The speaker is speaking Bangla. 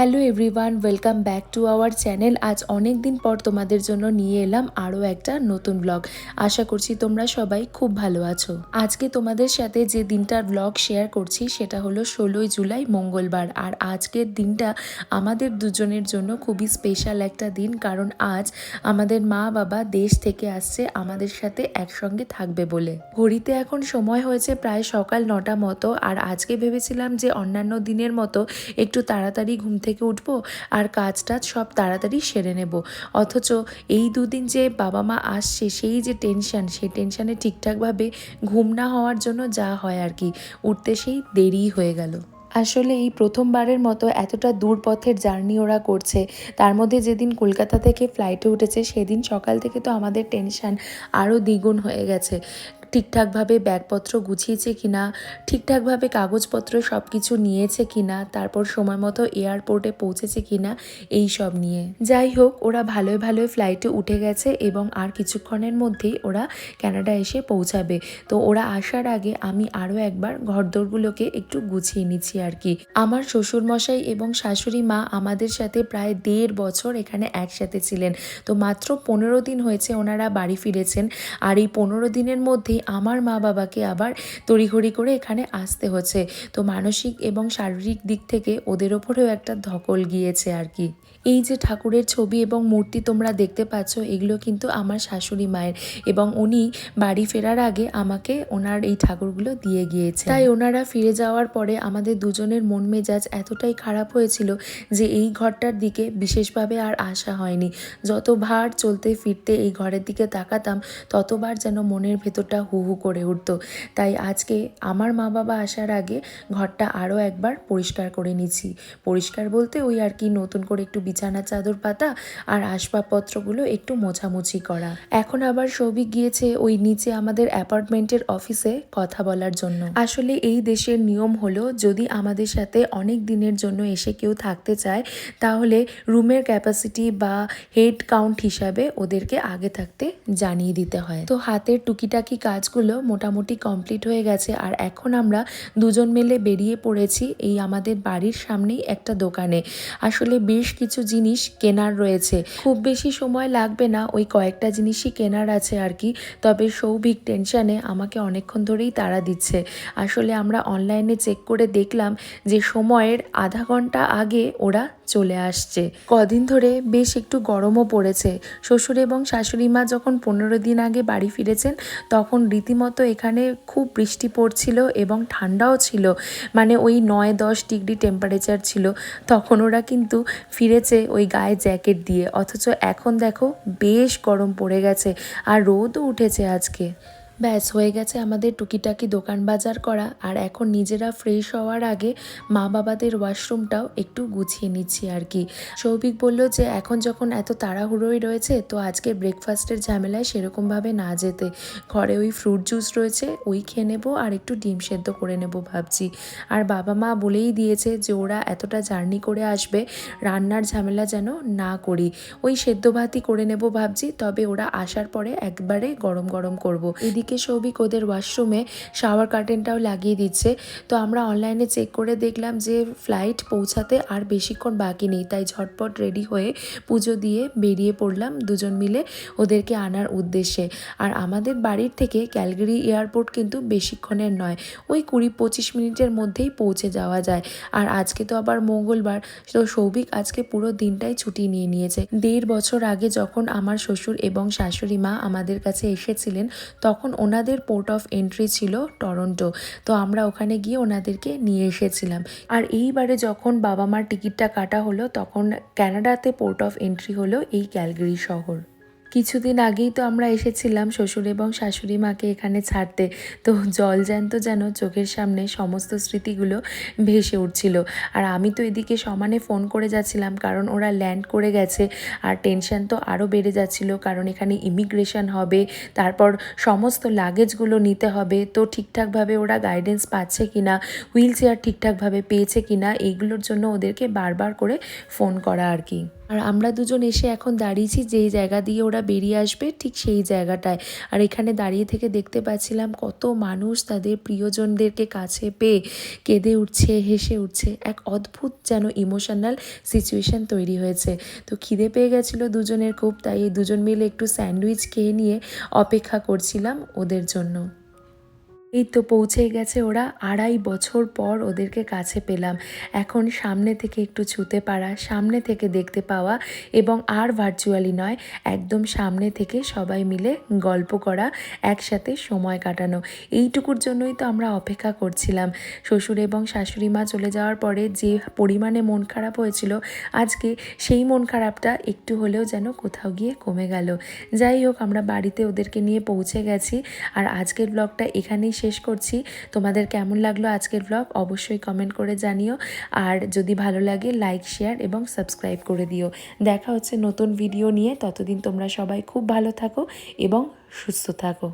Hello everyone, welcome back to our channel. আজ অনেক দিন পর তোমাদের জন্য নিয়ে এলাম আরও একটা নতুন ব্লগ আশা করছি তোমরা সবাই খুব ভালো আছো। আজকে তোমাদের সাথে যে দিনটার ব্লগ শেয়ার করছি, সেটা হলো ষোলোই জুলাই, মঙ্গলবার। আর আজকের দিনটা আমাদের দুজনের জন্য খুবই স্পেশাল একটা দিন, কারণ আজ আমাদের মা বাবা দেশ থেকে আসছে, আমাদের সাথে একসঙ্গে থাকবে বলে। ঘড়িতে এখন সময় হয়েছে প্রায় সকাল নটা মতো, আর আজকে ভেবেছিলাম যে অন্যান্য দিনের মতো একটু তাড়াতাড়ি ঘুম থেকে উঠবো আর কাজ টাজ সব তাড়াতাড়ি সেরে নেব। অথচ এই দুদিন যে বাবা মা আসছে, সেই যে টেনশন সেই টেনশানে ঠিকঠাকভাবে ঘুম না হওয়ার জন্য যা হয় আর কি, উঠতে সেই দেরি হয়ে গেল। আসলে এই প্রথমবারের মতো এতটা দূর পথের জার্নি ওরা করছে। তার মধ্যে যেদিন কলকাতা থেকে ফ্লাইটে উঠেছে, সেদিন সকাল থেকে তো আমাদের টেনশন আরও দ্বিগুণ হয়ে গেছে। ঠিকঠাকভাবে ব্যাগপত্র গুছিয়েছে কিনা ঠিকঠাকভাবে কাগজপত্র সব কিছু নিয়েছে কিনা তারপর সময় মতো এয়ারপোর্টে পৌঁছেছে কিনা এই সব নিয়ে। যাই হোক, ওরা ভালোই ভালোই ফ্লাইটে উঠে গেছে এবং আর কিছুক্ষণের মধ্যেই ওরা ক্যানাডা এসে পৌঁছাবে। তো ওরা আসার আগে আমি আরও একবার ঘরদোরগুলোকে একটু গুছিয়ে নিচ্ছি আর কি। আমার শ্বশুরমশাই এবং শাশুড়ি মা আমাদের সাথে প্রায় দেড় বছর এখানে একসাথে ছিলেন। তো মাত্র পনেরো দিন হয়েছে ওনারা বাড়ি ফিরেছেন। আর এই পনেরো দিনের মধ্যেই আমার মা বাবাকে আবার তড়িঘড়ি করে এখানে আসতে হচ্ছে। তো মানসিক এবং শারীরিক দিক থেকে ওদের ওপরেও একটা ধকল গিয়েছে আর কি। এই যে ঠাকুরের ছবি এবং মূর্তি তোমরা দেখতে পাচ্ছ, এগুলো কিন্তু আমার শাশুড়ি মায়ের এবং উনি বাড়ি ফেরার আগে আমাকে ওনার এই ঠাকুরগুলো দিয়ে গিয়েছে তাই ওনারা ফিরে যাওয়ার পরে আমাদের দুজনের মন মেজাজ এতটাই খারাপ হয়েছিল যে এই ঘরটার দিকে বিশেষভাবে আর আসা হয়নি। যতবার চলতে ফিরতে এই ঘরের দিকে তাকাতাম, ততবার যেন মনের ভেতরটা হু হু করে উঠতো। তাই আজকে আমার মা বাবা আসার আগে ঘরটা আরও একবার পরিষ্কার করে নিচ্ছি। পরিষ্কার বলতে ওই আর কি নতুন করে একটু বিছানা চাদর পাতা আর আসবাবপত্রগুলো একটু মোছামুছি করা। এখন আবার সৌভিক গিয়েছে ওই নিচে আমাদের অ্যাপার্টমেন্টের অফিসে কথা বলার জন্য। আসলে এই দেশের নিয়ম হলো, যদি আমাদের সাথে অনেক দিনের জন্য এসে কেউ থাকতে চায়, তাহলে রুমের ক্যাপাসিটি বা হেড কাউন্ট হিসাবে ওদেরকে আগে থাকতে জানিয়ে দিতে হয়। তো হাতের টুকিটাকি কাজগুলো মোটামুটি কমপ্লিট হয়ে গেছে। আর এখন আমরা দুজন মিলে বেরিয়ে পড়েছি এই আমাদের বাড়ির সামনেই একটা দোকানে। আসলে বেশ কিছু জিনিস কেনার রয়েছে। খুব বেশি সময় লাগবে না, ওই কয়েকটা জিনিসই কেনার আছে আর কি। তবে সৌভিক টেনশানে আমাকে অনেকক্ষণ ধরেই তাড়া দিচ্ছে। আসলে আমরা অনলাইনে চেক করে দেখলাম যে সময়ের আধা ঘণ্টা আগে ওরা চলে আসছে। কদিন ধরে বেশ একটু গরমও পড়েছে। শ্বশুর এবং শাশুড়ি মা যখন পনেরো দিন আগে বাড়ি ফিরেছেন, তখন রীতিমতো এখানে খুব বৃষ্টি পড়ছিল এবং ঠান্ডাও ছিল। মানে ওই নয় দশ ডিগ্রি টেম্পারেচার ছিল। তখন ওরা কিন্তু ফিরেছে ওই গায়ে জ্যাকেট দিয়ে। অথচ এখন দেখো, বেশ গরম পড়ে গেছে। আর রোদও উঠেছে আজকে। ব্যাস, হয়ে গেছে আমাদের টুকিটাকি দোকান বাজার করা। আর এখন নিজেরা ফ্রেশ হওয়ার আগে মা বাবাদের ওয়াশরুমটাও একটু গুছিয়ে নিচ্ছি আর কি। সৌভিক বলল যে, এখন যখন এত তাড়াহুড়োই রয়েছে, তো আজকে ব্রেকফাস্টের ঝামেলায় সেরকমভাবে না যেতে। ঘরে ওই ফ্রুট জুস রয়েছে, ওই খেয়ে নেব আর একটু ডিম সেদ্ধ করে নেব ভাবছি। আর বাবা মা বলেই দিয়েছে যে, ওরা এতটা জার্নি করে আসবে, রান্নার ঝামেলা যেন না করি। ওই সেদ্ধ ভাতই করে নেব ভাবছি, তবে ওরা আসার পরে একবারে গরম গরম করব। এদিকে এদিকে সৌভিক ওদের ওয়াশরুমে শাওয়ার কার্টেনটাও লাগিয়ে দিচ্ছে। তো আমরা অনলাইনে চেক করে দেখলাম যে ফ্লাইট পৌঁছাতে আর বেশিক্ষণ বাকি নেই। তাই ঝটপট রেডি হয়ে পুজো দিয়ে বেরিয়ে পড়লাম দুজন মিলে ওদেরকে আনার উদ্দেশ্যে। আর আমাদের বাড়ির থেকে ক্যালগেরি এয়ারপোর্ট কিন্তু বেশিক্ষণের নয়, ওই কুড়ি পঁচিশ মিনিটের মধ্যেই পৌঁছে যাওয়া যায়। আর আজকে তো আবার মঙ্গলবার, তো সৌভিক আজকে পুরো দিনটাই ছুটি নিয়ে নিয়েছে। দেড় বছর আগে যখন আমার শ্বশুর এবং শাশুড়ি মা আমাদের কাছে এসেছিলেন, তখন ওনাদের পোর্ট অফ এন্ট্রি ছিল টরন্টো তো আমরা ওখানে গিয়ে ওনাদেরকে নিয়ে এসেছিলাম। আর এইবারে যখন বাবা মার টিকিটটা কাটা হলো, তখন ক্যানাডাতে পোর্ট অফ এন্ট্রি হলো এই ক্যালগিরি শহর। কিছুদিন আগেই তো আমরা এসেছিলাম শ্বশুর এবং শাশুড়ি মাকে এখানে ছাড়তে। তো জল জ্যান্ত যেন চোখের সামনে সমস্ত স্মৃতিগুলো ভেসে উঠছিল। আর আমি তো এদিকে সমানে ফোন করে যাচ্ছিলাম কারণ ওরা ল্যান্ড করে গেছে আর টেনশন তো আরও বেড়ে যাচ্ছিল কারণ এখানে ইমিগ্রেশন হবে, তারপর সমস্ত লাগেজগুলো নিতে হবে। তো ঠিকঠাকভাবে ওরা গাইডেন্স পাচ্ছে কি না হুইল চেয়ার ঠিকঠাকভাবে পেয়েছে কি না এইগুলোর জন্য ওদেরকে বারবার করে ফোন করা আর কি। আর আমরা দুজন এসে এখন দাঁড়িয়েছি, যেই জায়গা দিয়ে ওরা বেরিয়ে আসবে ঠিক সেই জায়গাটায়। আর এখানে দাঁড়িয়ে থেকে দেখতে পাচ্ছিলাম কত মানুষ তাদের প্রিয়জনদেরকে কাছে পেয়ে কেঁদে উঠছে, হেসে উঠছে। এক অদ্ভুত যেন ইমোশনাল সিচুয়েশন তৈরি হয়েছে। তো খিদে পেয়ে গেছিল দুজনের খুব, তাই দুজন মিলে একটু স্যান্ডউইচ খেয়ে নিয়ে অপেক্ষা করছিলাম ওদের জন্য। এই তো পৌঁছে গেছে ওরা। আড়াই বছর পর ওদেরকে কাছে পেলাম। এখন সামনে থেকে একটু ছুতে পারা, সামনে থেকে দেখতে পাওয়া এবং আর ভার্চুয়ালি নয়, একদম সামনে থেকে সবাই মিলে গল্প করা, একসাথে সময় কাটানো। এইটুকুর জন্যই তো আমরা অপেক্ষা করছিলাম। শ্বশুর এবং শাশুড়ি মা চলে যাওয়ার পরে যে পরিমাণে মন খারাপ হয়েছিল, আজকে সেই মন খারাপটা একটু হলেও যেন কোথাও গিয়ে কমে গেল। যাই হোক, আমরা বাড়িতে ওদেরকে নিয়ে পৌঁছে গেছি। আর আজকের ব্লগটা এখানেই শেষ করছি। তোমাদের কেমন লাগল আজকের ব্লগ অবশ্যই কমেন্ট করে জানিও। আর যদি ভালো লাগে লাইক শেয়ার এবং সাবস্ক্রাইব করে দিও। দেখা হচ্ছে নতুন ভিডিও নিয়ে। ততদিন তোমরা সবাই খুব ভালো থাকো এবং সুস্থ থাকো।